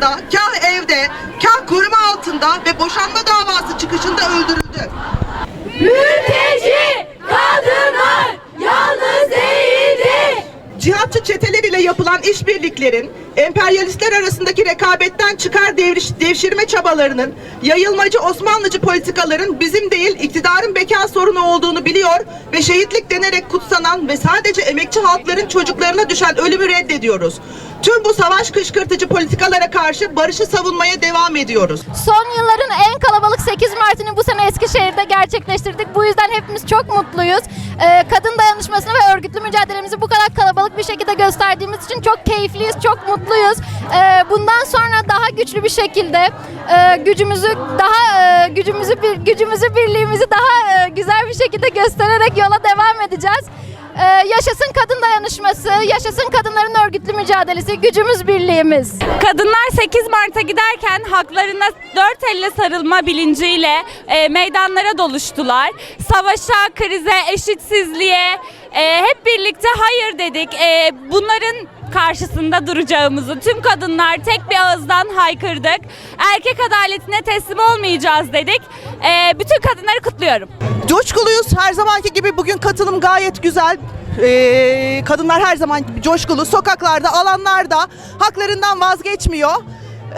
saldırısında, kah evde, kah koruma altında ve boşanma davası çıkışında öldürüldü. Mülteci kadınlar yalnız değildir. Cihatçı çeteler ile yapılan işbirliklerin, emperyalistler arasındaki rekabetten çıkar devriş, devşirme çabalarının, yayılmacı Osmanlıcı politikaların bizim değil iktidarın beka sorunu olduğunu biliyor ve şehitlik denerek kutsanan ve sadece emekçi halkların çocuklarına düşen ölümü reddediyoruz. Tüm bu savaş kışkırtıcı politikalara karşı barışı savunmaya devam ediyoruz. Son yılların en kalabalık 8 Mart'ını bu sene Eskişehir'de gerçekleştirdik. Bu yüzden hepimiz çok mutluyuz. Ee, kadın dayanışmasını ve örgütlü mücadelemizi bu kadar kalabalık bir şekilde gösterdiğimiz için çok keyifliyiz, çok mutluyuz. Ee, bundan sonra daha güçlü bir şekilde e, gücümüzü daha e, gücümüzü bir gücümüzü birliğimizi daha e, güzel bir şekilde göstererek yola devam edeceğiz. Ee, yaşasın kadın dayanışması, yaşasın kadınların örgütlü mücadelesi, gücümüz birliğimiz. Kadınlar 8 Mart'a giderken haklarına dört elle sarılma bilinciyle e, meydanlara doluştular. Savaşa, krize, eşitsizliğe e, hep birlikte hayır dedik. E, bunların karşısında duracağımızı tüm kadınlar tek bir ağızdan haykırdık. Erkek adaletine teslim olmayacağız dedik. E, bütün kadınları kutluyorum. Coşkuluyuz. Her zamanki gibi bugün katılım gayet güzel. Ee, kadınlar her zaman gibi coşkulu. Sokaklarda, alanlarda haklarından vazgeçmiyor.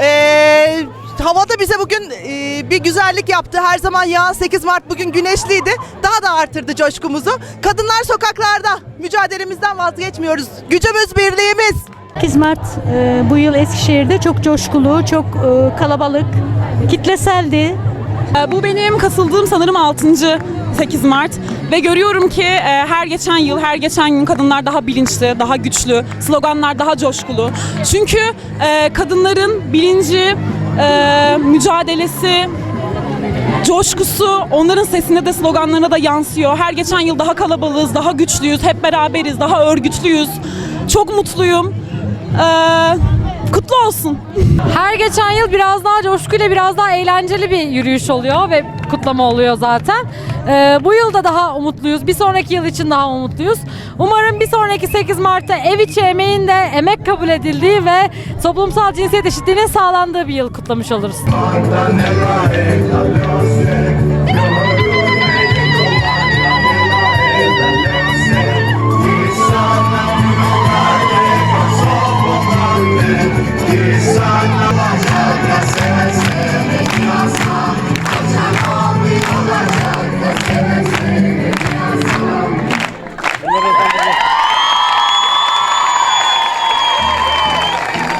Ee, havada bize bugün e, bir güzellik yaptı. Her zaman yağan 8 Mart bugün güneşliydi. Daha da artırdı coşkumuzu. Kadınlar sokaklarda. Mücadelemizden vazgeçmiyoruz. Gücümüz, birliğimiz. 8 Mart e, bu yıl Eskişehir'de çok coşkulu, çok e, kalabalık, kitleseldi. Ee, Bu benim katıldığım sanırım 6. 8 Mart ve görüyorum ki e, her geçen yıl, her geçen gün kadınlar daha bilinçli, daha güçlü, sloganlar daha coşkulu. Çünkü e, kadınların bilinci, e, mücadelesi, coşkusu onların sesine de sloganlarına da yansıyor. Her geçen yıl daha kalabalığız, daha güçlüyüz, hep beraberiz, daha örgütlüyüz. Çok mutluyum. Ee, olsun. Her geçen yıl biraz daha coşkuyla biraz daha eğlenceli bir yürüyüş oluyor ve kutlama oluyor zaten. Ee, bu yıl da daha umutluyuz. Bir sonraki yıl için daha umutluyuz. Umarım bir sonraki 8 Mart'ta ev içi emeğin de emek kabul edildiği ve toplumsal cinsiyet eşitliğinin sağlandığı bir yıl kutlamış oluruz.